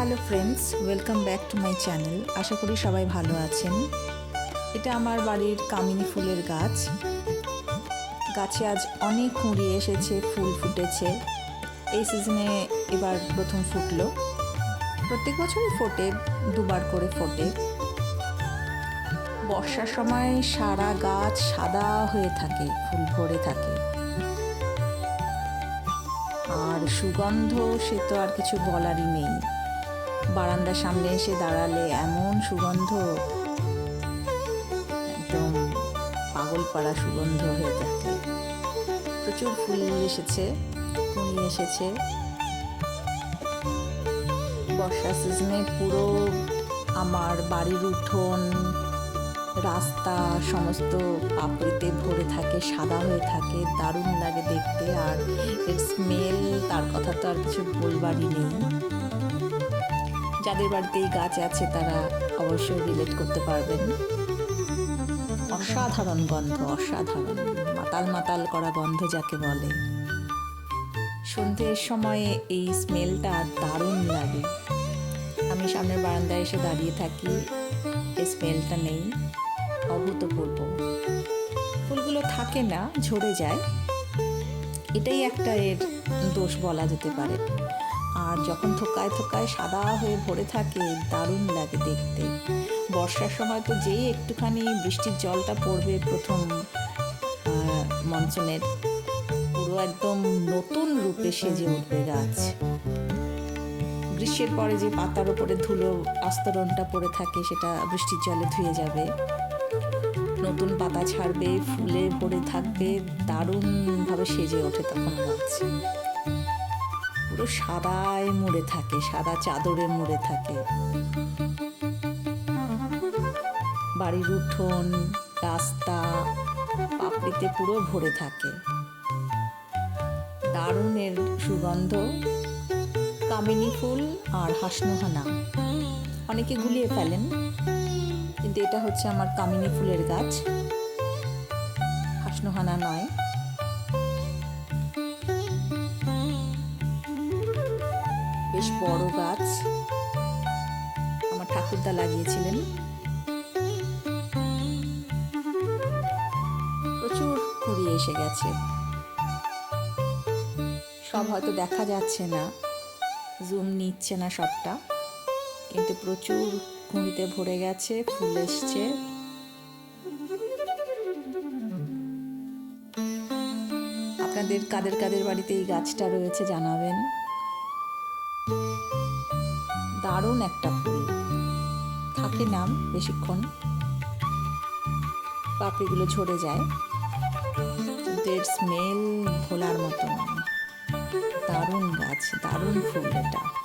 Hello friends welcome back to my channel আশা করি সবাই ভালো আছেন। এটা আমার বাড়ির কামিনী ফুলের গাছ। গাছে আজ অনেক কুঁড়ি এসেছে, ফুল ফুটেছে। এই সিজনে এবার প্রথম ফুটলো। প্রত্যেক বছরই ফোটে, দুবার করে ফোটে। বর্ষার সময় সারা গাছ সাদা হয়ে থাকে, ফুল ভরে থাকে। আর সুগন্ধ সে তো আর কিছু বলারই নেই। বারান্দার সামনে এসে দাঁড়ালে এমন সুগন্ধ। একদম পাগল পাড়া সুগন্ধ হয়ে থাকে। প্রচুর ফুল এসেছে কুড়ি এসেছে। বর্ষা সিজনে পুরো আমার বাড়ির উঠোন, রাস্তা, সমস্ত পাপড়িতে ভরে থাকে, সাদা হয়ে থাকে, দারুণ লাগে দেখতে। আর স্মেল তার কথা তো আর কিছু বলবারই নেই। যাদের বাড়িতে এই গাছ আছে, তারা অবশ্যই রিলেট করতে পারবেন। অসাধারণ গন্ধ, অসাধারণ মাতাল মাতাল করা গন্ধ যাকে বলে। সন্ধ্যের সময়ে এই স্মেলটা দারুণ লাগে। আমি সামনের বারান্দায় এসে দাঁড়িয়ে থাকি, এই স্মেলটা নেই, অভূতপূর্ব। ফুলগুলো থাকে না, ঝরে যায়। এটাই একটা এর দোষ বলা যেতে পারে। আর যখন থোকায় থোকায় সাদা হয়ে ভরে থাকে, দারুণ লাগে দেখতে। বর্ষার সময় তো যেই একটুখানি বৃষ্টির জলটা পড়বে প্রথম মনসুনের, পুরো একদম নতুন রূপে সেজে উঠবে গাছ। গ্রীষ্মের পরে যে পাতার ওপরে ধুলো আস্তরণটা পড়ে থাকে, সেটা বৃষ্টির জলে ধুয়ে যাবে। নতুন পাতা ছাড়বে, ফুলে ভরে থাকবে, দারুণভাবে সেজে ওঠে তখন গাছ। পুরো সাদায় মুড়ে থাকে, সাদা চাদরে মুড়ে থাকে। বাড়ির উঠোন, রাস্তা, পাপড়িতে পুরো ভরে থাকে। দারুণের সুগন্ধ, কামিনী ফুল আর হাসনোহানা। অনেকে গুলিয়ে ফেলেন, কিন্তু এটা হচ্ছে আমার কামিনী ফুলের গাছ। হাসনোহানা নয়। বেশ বড় গাছ। আমার ঠাকুরদা লাগিয়েছিলেন। প্রচুর কুড়ি এসে গেছে। সব হয়তো দেখা যাচ্ছে না। জুম নিচ্ছে না সবটা। কিন্তু প্রচুর কুঁড়িতে ভরে গেছে, ফুল এসছে। আপনাদের কাদের কাদের বাড়িতে এই গাছটা রয়েছে জানাবেন। দারুণ একটা ফুল। থাকে নাম বেশিক্ষণ। পাপড়িগুলো ঝরে যায়। এর স্মেল ভোলার মতো নয়। দারুণ গাছ, দারুণ ফুল এটা।